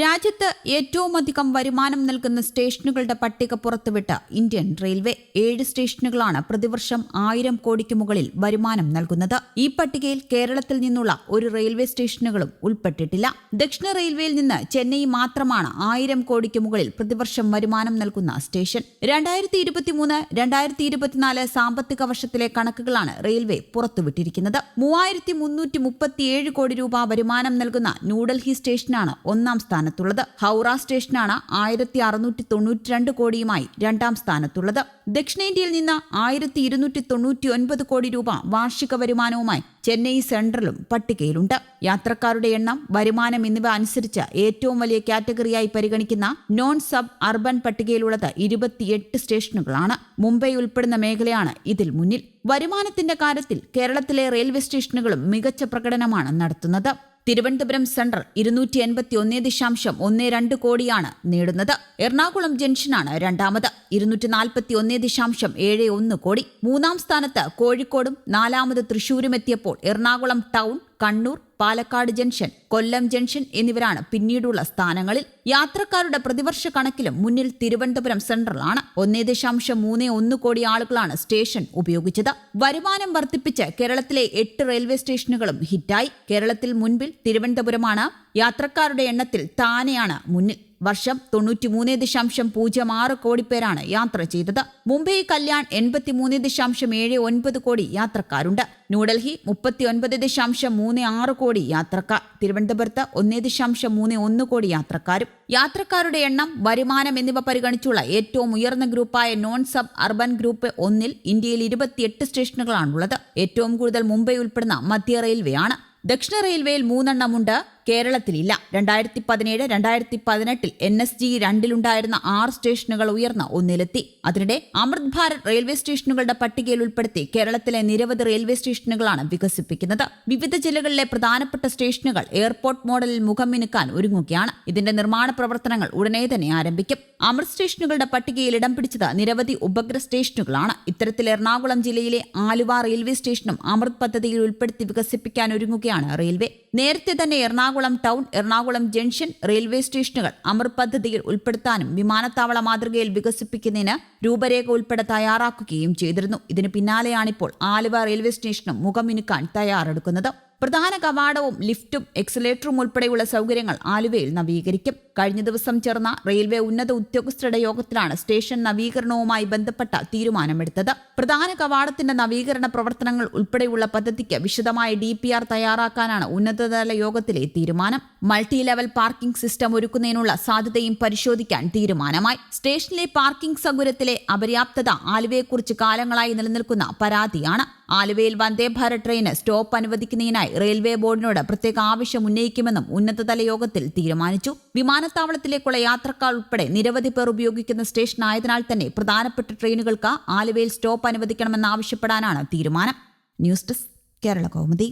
രാജ്യത്ത് ഏറ്റവുമധികം വരുമാനം നൽകുന്ന സ്റ്റേഷനുകളുടെ പട്ടിക പുറത്തുവിട്ട ഇന്ത്യൻ റെയിൽവേ ഏഴ് സ്റ്റേഷനുകളാണ് പ്രതിവർഷം ആയിരം കോടിക്ക് മുകളിൽ വരുമാനം നൽകുന്നത്. ഈ പട്ടികയിൽ കേരളത്തിൽ നിന്നുള്ള ഒരു റെയിൽവേ സ്റ്റേഷനുകളും ഉൾപ്പെട്ടിട്ടില്ല. ദക്ഷിണ റെയിൽവേയിൽ നിന്ന് ചെന്നൈ മാത്രമാണ് ആയിരം കോടിക്ക് മുകളിൽ പ്രതിവർഷം വരുമാനം നൽകുന്ന സ്റ്റേഷൻ. രണ്ടായിരത്തി ഇരുപത്തിമൂന്ന് രണ്ടായിരത്തി ഇരുപത്തിനാല് സാമ്പത്തിക വർഷത്തിലെ കണക്കുകളാണ് റെയിൽവേ പുറത്തുവിട്ടിരിക്കുന്നത്. മൂവായിരത്തി മുന്നൂറ്റി മുപ്പത്തിയേഴ് കോടി രൂപ വരുമാനം നൽകുന്ന ന്യൂഡൽഹി സ്റ്റേഷനാണ് ഒന്നാം സ്ഥാനത്തുള്ളത്. ഹൗറ സ്റ്റേഷനാണ് ആയിരത്തി അറുന്നൂറ്റി തൊണ്ണൂറ്റിരണ്ട് കോടിയുമായി രണ്ടാം സ്ഥാനത്തുള്ളത്. ദക്ഷിണേന്ത്യയിൽ നിന്ന് ആയിരത്തി ഇരുന്നൂറ്റി തൊണ്ണൂറ്റി ഒൻപത് കോടി രൂപ വാർഷിക വരുമാനവുമായി ചെന്നൈ സെൻട്രലും പട്ടികയിലുണ്ട്. യാത്രക്കാരുടെ എണ്ണം വരുമാനം എന്നിവ അനുസരിച്ച് ഏറ്റവും വലിയ കാറ്റഗറിയായി പരിഗണിക്കുന്ന നോൺ സബ് അർബൻ പട്ടികയിലുള്ളത് ഇരുപത്തിയെട്ട് സ്റ്റേഷനുകളാണ്. മുംബൈ ഉൾപ്പെടുന്ന മേഖലയാണ് ഇതിൽ മുന്നിൽ. വരുമാനത്തിന്റെ കാര്യത്തിൽ കേരളത്തിലെ റെയിൽവേ സ്റ്റേഷനുകളും മികച്ച പ്രകടനമാണ് നടത്തുന്നത്. തിരുവനന്തപുരം സെൻട്രൽ ഇരുന്നൂറ്റി എൺപത്തി ഒന്നേ ദശാംശം ഒന്ന് രണ്ട് കോടിയാണ് നേടുന്നത്. എറണാകുളം ജംഗ്ഷനാണ് രണ്ടാമത്. ഇരുന്നൂറ്റി നാൽപ്പത്തി ഒന്നേ ദശാംശം ഏഴ് ഒന്ന് കോടി. മൂന്നാം സ്ഥാനത്ത് കോഴിക്കോടും നാലാമത് തൃശൂരും എത്തിയപ്പോൾ Ernakulam town Kannur Palakkad junction Kollam junction എന്നിവരാണ് പിന്നീടുള്ള സ്ഥാനങ്ങളിൽ. യാത്രക്കാരുടെ പ്രതിവർഷ കണക്കിലും മുന്നിൽ തിരുവനന്തപുരം സെൻട്രലാണ് ഒന്നേ ദശാംശം മൂന്ന് ഒന്ന് കോടി ആളുകളാണ് സ്റ്റേഷൻ ഉപയോഗിച്ചത്. വരുമാനം വർദ്ധിപ്പിച്ച് കേരളത്തിലെ എട്ട് റെയിൽവേ സ്റ്റേഷനുകളും ഹിറ്റായി. കേരളത്തിൽ മുൻപിൽ തിരുവനന്തപുരമാണ്. യാത്രക്കാരുടെ എണ്ണത്തിൽ താനെയാണ് മുന്നിൽ. വർഷം തൊണ്ണൂറ്റിമൂന്ന് ദശാംശം പൂജ്യം ആറ് കോടി പേരാണ് യാത്ര ചെയ്തത്. മുംബൈ കല്യാൺ എൺപത്തിമൂന്ന് ദശാംശം ഏഴ് ഒൻപത് കോടി യാത്രക്കാരുണ്ട്. ന്യൂഡൽഹി മുപ്പത്തി ഒൻപത് ദശാംശം മൂന്ന് ആറ് കോടി യാത്രക്കാർ. തിരുവനന്തപുരത്ത് ഒന്നേ ദശാംശം മൂന്ന് ഒന്ന് കോടി യാത്രക്കാരും. യാത്രക്കാരുടെ എണ്ണം വരുമാനം എന്നിവ പരിഗണിച്ചുള്ള ഏറ്റവും ഉയർന്ന ഗ്രൂപ്പായ നോൺ സബ് അർബൻ ഗ്രൂപ്പ് ഒന്നിൽ ഇന്ത്യയിൽ ഇരുപത്തിയെട്ട് സ്റ്റേഷനുകളാണുള്ളത്. ഏറ്റവും കൂടുതൽ മുംബൈ ഉൾപ്പെടുന്ന മധ്യ റെയിൽവേ ആണ് ദക്ഷിണ റെയിൽവേയിൽ മൂന്നെണ്ണമുണ്ട്. കേരളത്തിലില്ല. രണ്ടായിരത്തി പതിനേഴ് രണ്ടായിരത്തി പതിനെട്ടിൽ എൻ എസ് ജി രണ്ടിലുണ്ടായിരുന്ന ആറ് സ്റ്റേഷനുകൾ ഉയർന്ന ഒന്നിലെത്തി. അതിനിടെ അമൃത് ഭാരത് റെയിൽവേ സ്റ്റേഷനുകളുടെ പട്ടികയിൽ ഉൾപ്പെടുത്തി കേരളത്തിലെ നിരവധി റെയിൽവേ സ്റ്റേഷനുകളാണ് വികസിപ്പിക്കുന്നത്. വിവിധ ജില്ലകളിലെ പ്രധാനപ്പെട്ട സ്റ്റേഷനുകൾ എയർപോർട്ട് മോഡലിൽ മുഖം മിനുക്കാൻ ഒരുങ്ങുകയാണ്. ഇതിന്റെ നിർമ്മാണ പ്രവർത്തനങ്ങൾ ഉടനെ തന്നെ ആരംഭിക്കും. അമൃത് സ്റ്റേഷനുകളുടെ പട്ടികയിൽ ഇടം പിടിച്ചത് നിരവധി ഉപഗ്ര സ്റ്റേഷനുകളാണ്. ഇത്തരത്തിൽ എറണാകുളം ജില്ലയിലെ ആലുവ റെയിൽവേ സ്റ്റേഷനും അമൃത് പദ്ധതിയിൽ ഉൾപ്പെടുത്തി വികസിപ്പിക്കാൻ ഒരുങ്ങുകയാണ് റെയിൽവേ. നേരത്തെ തന്നെ Ernakulam town Ernakulam junction railway സ്റ്റേഷനുകൾ അമർ പദ്ധതിയിൽ ഉൾപ്പെടുത്താനും വിമാനത്താവള മാതൃകയിൽ വികസിപ്പിക്കുന്നതിന് രൂപരേഖ ഉൾപ്പെടെ തയ്യാറാക്കുകയും ചെയ്തിരുന്നു. ഇതിന് പിന്നാലെയാണിപ്പോൾ ആലുവ റെയിൽവേ സ്റ്റേഷനും മുഖമിനുക്കാൻ തയ്യാറെടുക്കുന്നത്. പ്രധാന കവാടവും ലിഫ്റ്റും എക്സലേറ്ററും ഉൾപ്പെടെയുള്ള സൗകര്യങ്ങൾ ആലുവയിൽ നവീകരിക്കും. കഴിഞ്ഞ ദിവസം ചേർന്ന റെയിൽവേ ഉന്നത ഉദ്യോഗസ്ഥരുടെ യോഗത്തിലാണ് സ്റ്റേഷൻ നവീകരണവുമായി ബന്ധപ്പെട്ട തീരുമാനമെടുത്തത്. പ്രധാന കവാടത്തിന്റെ നവീകരണ പ്രവർത്തനങ്ങൾ ഉൾപ്പെടെയുള്ള പദ്ധതിക്ക് വിശദമായ ഡി പി ആർ തയ്യാറാക്കാനാണ് ഉന്നതതല യോഗത്തിലെ തീരുമാനം. മൾട്ടി ലെവൽ പാർക്കിംഗ് സിസ്റ്റം ഒരുക്കുന്നതിനുള്ള സാധ്യതയും പരിശോധിക്കാൻ തീരുമാനമായി. സ്റ്റേഷനിലെ പാർക്കിംഗ് സൗകര്യത്തിലെ അപര്യാപ്തത ആലുവയെക്കുറിച്ച് കാലങ്ങളായി നിലനിൽക്കുന്ന പരാതിയാണ്. ആലുവയിൽ വന്ദേ ഭാരത് ട്രെയിന് സ്റ്റോപ്പ് അനുവദിക്കുന്നതിനായി റെയിൽവേ ബോർഡിനോട് പ്രത്യേക ആവശ്യം ഉന്നയിക്കുമെന്നും ഉന്നതതല യോഗത്തിൽ തീരുമാനിച്ചു. വിമാനത്താവളത്തിലേക്കുള്ള യാത്രക്കാർ ഉൾപ്പെടെ നിരവധി പേർ ഉപയോഗിക്കുന്ന സ്റ്റേഷൻ ആയതിനാൽ തന്നെ പ്രധാനപ്പെട്ട ട്രെയിനുകൾക്ക് ആലുവയിൽ സ്റ്റോപ്പ് അനുവദിക്കണമെന്നാവശ്യപ്പെടാനാണ് തീരുമാനം. News desk Kerala Kaumudi.